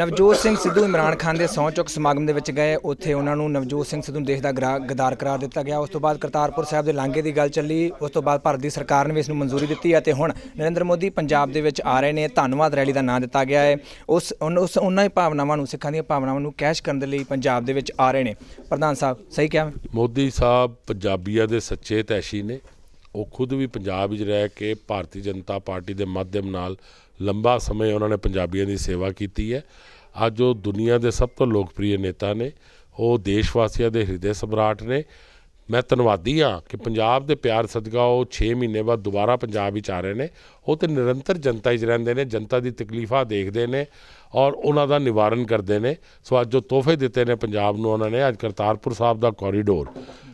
ਨਵਜੋਤ ਸਿੰਘ ਸਿੱਧੂ ਇਮਰਾਨ ਖਾਨ ਦੇ ਸਹੁੰ ਚੁੱਕ ਸਮਾਗਮ ਦੇ ਵਿੱਚ ਗਏ। ਉੱਥੇ ਉਹਨਾਂ ਨੂੰ ਨਵਜੋਤ ਸਿੰਘ ਸਿੱਧੂ ਨੂੰ ਦੇਸ਼ ਦਾ ਗਰਾ- ਗਦਾਰ ਕਰਾਰ ਦਿੱਤਾ ਗਿਆ। ਉਸ ਤੋਂ ਬਾਅਦ ਕਰਤਾਰਪੁਰ ਸਾਹਿਬ ਦੇ ਲਾਂਘੇ ਦੀ ਗੱਲ ਚੱਲੀ। ਉਸ ਤੋਂ ਬਾਅਦ ਭਾਰਤ ਦੀ ਸਰਕਾਰ ਨੇ ਵੀ ਇਸ ਨੂੰ ਮਨਜ਼ੂਰੀ ਦਿੱਤੀ ਹੈ ਤੇ ਹੁਣ ਨਰਿੰਦਰ ਮੋਦੀ ਪੰਜਾਬ ਦੇ ਵਿੱਚ ਆ ਰਹੇ ਨੇ। ਧੰਨਵਾਦ ਰੈਲੀ ਦਾ ਨਾਂ ਦਿੱਤਾ ਗਿਆ ਹੈ। ਉਸ ਉਨ- ਉਸ, ਉਹਨਾਂ ਹੀ ਭਾਵਨਾਵਾਂ ਨੂੰ, ਸਿੱਖਾਂ ਦੀਆਂ ਭਾਵਨਾਵਾਂ ਨੂੰ ਕੈਸ਼ ਕਰਨ ਦੇ ਲਈ ਪੰਜਾਬ ਦੇ ਵਿੱਚ ਆ ਰਹੇ ਨੇ। ਪ੍ਰਧਾਨ ਸਾਹਿਬ, ਸਹੀ ਕਿਹਾ ਮੋਦੀ ਸਾਹਿਬ ਪੰਜਾਬੀਆਂ ਦੇ ਸੱਚੇ ਤੈਸ਼ੀ ਨੇ। ਉਹ ਖੁਦ ਵੀ ਪੰਜਾਬ ਵਿੱਚ ਰਹਿ ਕੇ ਭਾਰਤੀ ਜਨਤਾ ਪਾਰਟੀ ਦੇ ਮਾਧਿਅਮ ਨਾਲ ਲੰਬਾ ਸਮੇਂ ਉਹਨਾਂ ਨੇ ਪੰਜਾਬੀਆਂ ਦੀ ਸੇਵਾ ਕੀਤੀ ਹੈ। ਅੱਜ ਉਹ ਦੁਨੀਆ ਦੇ ਸਭ ਤੋਂ ਲੋਕਪ੍ਰਿਯ ਨੇਤਾ ਨੇ। ਉਹ ਦੇਸ਼ ਵਾਸੀਆਂ ਦੇ ਹਿਰਦੇ ਸਮਰਾਟ ਨੇ। ਮੈਂ ਧੰਨਵਾਦੀ ਹਾਂ ਕਿ ਪੰਜਾਬ ਦੇ ਪਿਆਰ ਸਦਕਾ ਉਹ 6 ਮਹੀਨੇ ਬਾਅਦ ਦੁਬਾਰਾ ਪੰਜਾਬ ਵਿੱਚ ਆ ਰਹੇ ਨੇ। ਉਹ ਤੇ ਨਿਰੰਤਰ ਜਨਤਾ ਵਿੱਚ ਰਹਿੰਦੇ ਨੇ, ਜਨਤਾ ਦੀ ਤਕਲੀਫਾਂ ਦੇਖਦੇ ਨੇ ਔਰ ਉਹਨਾਂ ਦਾ ਨਿਵਾਰਨ ਕਰਦੇ ਨੇ। ਸੋ ਅੱਜ ਜੋ ਤੋਹਫੇ ਦਿੱਤੇ ਨੇ ਪੰਜਾਬ ਨੂੰ ਉਹਨਾਂ ਨੇ, ਅੱਜ ਕਰਤਾਰਪੁਰ ਸਾਹਿਬ ਦਾ ਕੋਰੀਡੋਰ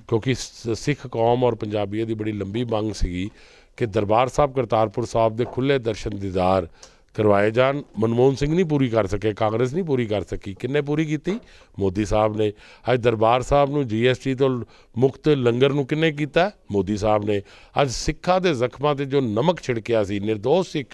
ਕਿਉਂਕਿ ਸ- ਸਿੱਖ ਕੌਮ ਔਰ ਪੰਜਾਬੀਆਂ ਦੀ ਬੜੀ ਲੰਬੀ ਮੰਗ ਸੀਗੀ ਕਿ ਦਰਬਾਰ ਸਾਹਿਬ, ਕਰਤਾਰਪੁਰ ਸਾਹਿਬ ਦੇ ਖੁੱਲੇ ਦਰਸ਼ਨ ਦੀਦਾਰ ਕਰਵਾਏ ਜਾਣ। ਮਨਮੋਹਨ ਸਿੰਘ ਨਹੀਂ ਪੂਰੀ ਕਰ ਸਕੇ, ਕਾਂਗਰਸ ਨਹੀਂ ਪੂਰੀ ਕਰ ਸਕੀ। ਕਿੰਨੇ ਪੂਰੀ ਕੀਤੀ? ਮੋਦੀ ਸਾਹਿਬ ਨੇ। ਅੱਜ ਦਰਬਾਰ ਸਾਹਿਬ ਨੂੰ ਜੀਐਸਟੀ ਤੋਂ ਮੁਕਤ ਲੰਗਰ ਨੂੰ ਕਿੰਨੇ ਕੀਤਾ? ਮੋਦੀ ਸਾਹਿਬ ਨੇ। ਅੱਜ ਸਿੱਖਾਂ ਦੇ ਜ਼ਖਮਾਂ ਤੇ ਜੋ ਨਮਕ ਛਿੜਕਿਆ ਸੀ, ਨਿਰਦੋਸ਼ ਸਿੱਖ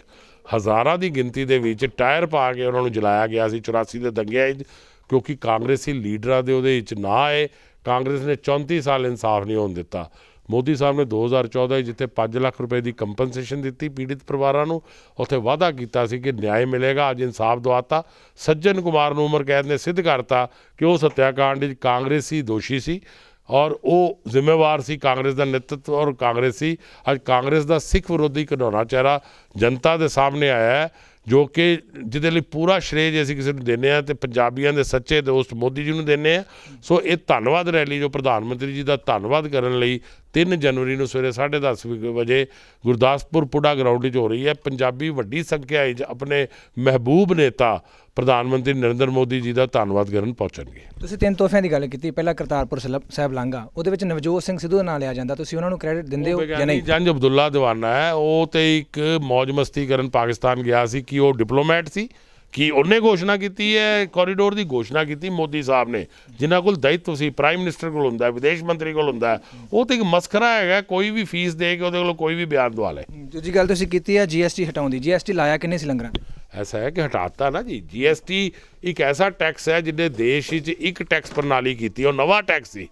ਹਜ਼ਾਰਾਂ ਦੀ ਗਿਣਤੀ ਦੇ ਵਿੱਚ ਟਾਇਰ ਪਾ ਕੇ ਉਹਨਾਂ ਨੂੰ ਜਲਾਇਆ ਗਿਆ ਸੀ। 84 ਦੇ ਦੰਗਿਆਂ 'ਚ ਕਿਉਂਕਿ ਕਾਂਗਰਸੀ ਲੀਡਰਾਂ ਦੇ ਉਹਦੇ ਵਿੱਚ ਨਾ ਆਏ। ਕਾਂਗਰਸ ਨੇ 34 ਸਾਲ ਇਨਸਾਫ ਨਹੀਂ ਹੋਣ ਦਿੱਤਾ। ਮੋਦੀ ਸਾਹਿਬ ਨੇ 2014 ਵਿੱਚ ਜਿੱਥੇ 5 ਲੱਖ ਰੁਪਏ ਦੀ ਕੰਪਨਸੇਸ਼ਨ ਦਿੱਤੀ ਪੀੜਿਤ ਪਰਿਵਾਰਾਂ ਨੂੰ, ਉੱਥੇ ਵਾਅਦਾ ਕੀਤਾ ਸੀ ਕਿ ਨਿਆਂ ਮਿਲੇਗਾ, ਅੱਜ ਇਨਸਾਫ ਦਵਾਤਾ। ਸੱਜਣ ਕੁਮਾਰ ਨੂੰ ਉਮਰ ਕੈਦ ਨੇ ਸਿੱਧ ਕਰਤਾ ਕਿ ਉਹ ਸੱਤਿਆਕਾਂਡ ਵਿੱਚ ਕਾਂਗਰਸੀ ਦੋਸ਼ੀ ਸੀ ਔਰ ਉਹ ਜ਼ਿੰਮੇਵਾਰ ਸੀ ਕਾਂਗਰਸ ਦਾ ਨੇਤਰਤਵ ਔਰ ਕਾਂਗਰਸੀ। ਅੱਜ ਕਾਂਗਰਸ ਦਾ ਸਿੱਖ ਵਿਰੋਧੀ ਘਿਨੌਣਾ ਚਿਹਰਾ ਜਨਤਾ ਦੇ ਸਾਹਮਣੇ ਆਇਆ ਹੈ। ਜੋ ਕਿ ਜਿਹਦੇ ਲਈ ਪੂਰਾ ਸ਼੍ਰੇਅ ਜੇ ਅਸੀਂ ਕਿਸੇ ਨੂੰ ਦਿੰਦੇ ਆ ਤੇ ਪੰਜਾਬੀਆਂ ਦੇ ਸੱਚੇ ਦੋਸਤ ਮੋਦੀ ਜੀ ਨੂੰ ਦਿੰਦੇ ਆ ਸੋ ਇਹ ਧੰਨਵਾਦ ਰੈਲੀ ਜੋ ਪ੍ਰਧਾਨ ਮੰਤਰੀ ਜੀ ਦਾ ਧੰਨਵਾਦ ਕਰਨ ਲਈ 3 ਜਨਵਰੀ ਨੂੰ ਸਵੇਰੇ 10:30 ਵਜੇ ਗੁਰਦਾਸਪੁਰ ਪੁੜਾ ਗਰਾਊਂਡ ਵਿੱਚ ਹੋ ਰਹੀ ਹੈ। ਪੰਜਾਬੀ ਵੱਡੀ ਸੰਖਿਆ ਵਿੱਚ ਆਪਣੇ ਮਹਿਬੂਬ ਨੇਤਾ ਪ੍ਰਧਾਨ ਮੰਤਰੀ ਨਰਿੰਦਰ ਮੋਦੀ ਜੀ ਦਾ ਧੰਨਵਾਦ ਕਰਨ ਪਹੁੰਚਣਗੇ। ਤੁਸੀਂ ਤਿੰਨ ਤੋਹਫਿਆਂ ਦੀ ਗੱਲ ਕੀਤੀ। ਪਹਿਲਾਂ ਕਰਤਾਰਪੁਰ ਸਾਹਿਬ ਲਾਂਘਾ ਉਹਦੇ ਵਿੱਚ ਨਵਜੋਤ ਸਿੰਘ ਸਿੱਧੂ ਦਾ ਨਾਂ ਲਿਆ ਜਾਂਦਾ। ਤੁਸੀਂ ਉਹਨਾਂ ਨੂੰ ਕ੍ਰੈਡਿਟ ਦਿੰਦੇ ਹੋ ਜਾਂ ਨਹੀਂ? ਜੰਜ ਅਬਦੁੱਲਾ ਦੀਵਾਨਾ ਹੈ। ਉਹ ਤੇ ਇੱਕ ਮौज ਮਸਤੀ ਕਰਨ ਪਾਕਿਸਤਾਨ ਗਿਆ ਸੀ ਕਿ ਉਹ ਡਿਪਲੋਮੈਟ ਸੀ। ਕਿ ਉਹਨੇ ਘੋਸ਼ਣਾ ਕੀਤੀ ਹੈ ਕੋਰੀਡੋਰ ਦੀ ਘੋਸ਼ਣਾ ਕੀਤੀ ਮੋਦੀ ਸਾਹਿਬ ਨੇ। ਜਿਨ੍ਹਾਂ ਕੋਲ ਦਾਇਿਤਵ ਸੀ ਪ੍ਰਾਈਮ ਮਿਨਿਸਟਰ ਕੋਲ ਹੁੰਦਾ ਹੈ ਵਿਦੇਸ਼ ਮੰਤਰੀ ਕੋਲ ਹੁੰਦਾ ਹੈ ਉਹ ਤੇ ਇੱਕ ਮਸਖਰਾ ਹੈਗਾ ਕੋਈ ਵੀ ਫੀਸ ਦੇ ਕੇ ਉਹਦੇ ਕੋਲੋਂ ਕੋਈ ਵੀ ਬਿਆਨ ਦਵਾ ਲੇ ਦੂਜੀ ਗੱਲ ਤੁਸੀਂ ਕੀਤੀ ਹੈ ਜੀਐਸਟੀ ਹਟਾਉਣ ਦੀ। ਜੀਐਸਟੀ ਲਾਇਆ ਕਿੰਨੇ ਸੀ ਲੰਗਰਾਂ ਐਸਾ ਹੈ ਕਿ ਹਟਾਤਾ ਨਾ ਜੀ। ਜੀਐਸਟੀ ਇੱਕ ਐਸਾ ਟੈਕਸ ਹੈ ਜਿਹਨੇ ਦੇਸ਼ ਵਿੱਚ ਇੱਕ ਟੈਕਸ ਪ੍ਰਣਾਲੀ ਕੀਤੀ ਉਹ ਨਵਾਂ ਟੈਕਸ ਸੀ।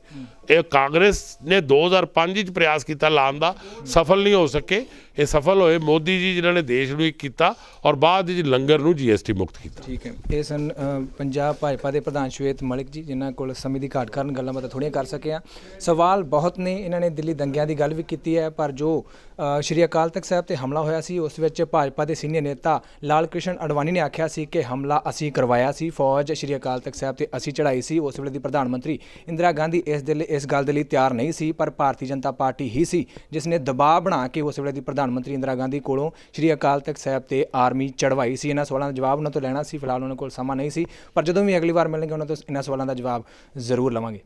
ਇਹ ਕਾਂਗਰਸ ਨੇ 2005 ਵਿੱਚ ਪ੍ਰਯਾਸ ਕੀਤਾ ਲਾਉਣ ਦਾ ਸਫਲ ਨਹੀਂ ਹੋ ਸਕੇ। ਇਹ ਸਫਲ ਹੋਏ, ਮੋਦੀ ਜੀ ਜਿਨ੍ਹਾਂ ਨੇ ਦੇਸ਼ ਨੂੰ ਇੱਕ ਕੀਤਾ ਔਰ ਬਾਅਦ ਵਿੱਚ ਲੰਗਰ ਨੂੰ ਜੀਐਸਟੀ ਮੁਕਤ ਕੀਤਾ। ਠੀਕ ਹੈ। ਇਹ ਸਨ ਪੰਜਾਬ ਭਾਜਪਾ ਦੇ ਪ੍ਰਧਾਨ ਸ਼ਵੇਤ ਮਲਿਕ ਜੀ, ਜਿਨ੍ਹਾਂ ਕੋਲ ਸਮੇਂ ਦੀ ਘਾਟ ਕਾਰਨ ਗੱਲਾਂ ਬਾਤਾਂ ਥੋੜ੍ਹੀਆਂ ਕਰ ਸਕੇ ਆ ਸਵਾਲ ਬਹੁਤ ਨੇ, ਇਹਨਾਂ ਨੇ ਦਿੱਲੀ ਦੰਗਿਆਂ ਦੀ ਗੱਲ ਵੀ ਕੀਤੀ ਹੈ, ਪਰ ਜੋ ਸ਼੍ਰੀ ਅਕਾਲ ਤਖਤ ਸਾਹਿਬ ਤੇ ਹਮਲਾ ਹੋਇਆ ਸੀ, ਉਸ ਵਿੱਚ ਭਾਜਪਾ ਦੇ ਸੀਨੀਅਰ ਨੇਤਾ ਲਾਲ ਕ੍ਰਿਸ਼ਨ ਅਡਵਾਨੀ ਨੇ ਆਖਿਆ ਸੀ ਕਿ ਹਮਲਾ ਅਸੀਂ ਕਰਵਾਇਆ ਸੀ, ਫੌਜ ਸ਼੍ਰੀ ਅਕਾਲ ਤਖਤ ਸਾਹਿਬ ਤੇ ਅਸੀਂ ਚੜਾਈ ਸੀ, ਉਸ ਵੇਲੇ ਦੀ ਪ੍ਰਧਾਨ ਮੰਤਰੀ ਇੰਦਰਾ ਗਾਂਧੀ ਇਸ ਦੇ ਲਈ, ਇਸ ਗੱਲ ਦੇ ਲਈ ਤਿਆਰ ਨਹੀਂ ਸੀ, ਪਰ ਭਾਰਤੀ ਜਨਤਾ ਪਾਰਟੀ ਹੀ ਸੀ, ਜਿਸ ਨੇ ਦਬਾਅ ਬਣਾ ਕੇ ਉਸ ਵੇਲੇ ਦੀ ਪ੍ਰਧਾਨ ਪ੍ਰਧਾਨ ਮੰਤਰੀ ਇੰਦਰਾ ਗਾਂਧੀ ਕੋਲੋਂ ਸ਼੍ਰੀ ਅਕਾਲ ਤਖਤ ਸਾਹਿਬ ਤੇ ਆਰਮੀ ਚੜਵਾਈ ਸੀ। ਇਹਨਾਂ ਸਵਾਲਾਂ ਦਾ ਜਵਾਬ ਉਹਨਾਂ ਤੋਂ ਲੈਣਾ ਸੀ। ਫਿਲਹਾਲ ਉਹਨਾਂ ਕੋਲ ਸਮਾਂ ਨਹੀਂ ਸੀ। ਪਰ ਜਦੋਂ ਵੀ ਅਗਲੀ ਵਾਰ ਮਿਲਣਗੇ, ਉਹਨਾਂ ਤੋਂ ਇਹਨਾਂ ਸਵਾਲਾਂ ਦਾ ਜਵਾਬ ਜ਼ਰੂਰ ਲਵਾਂਗੇ।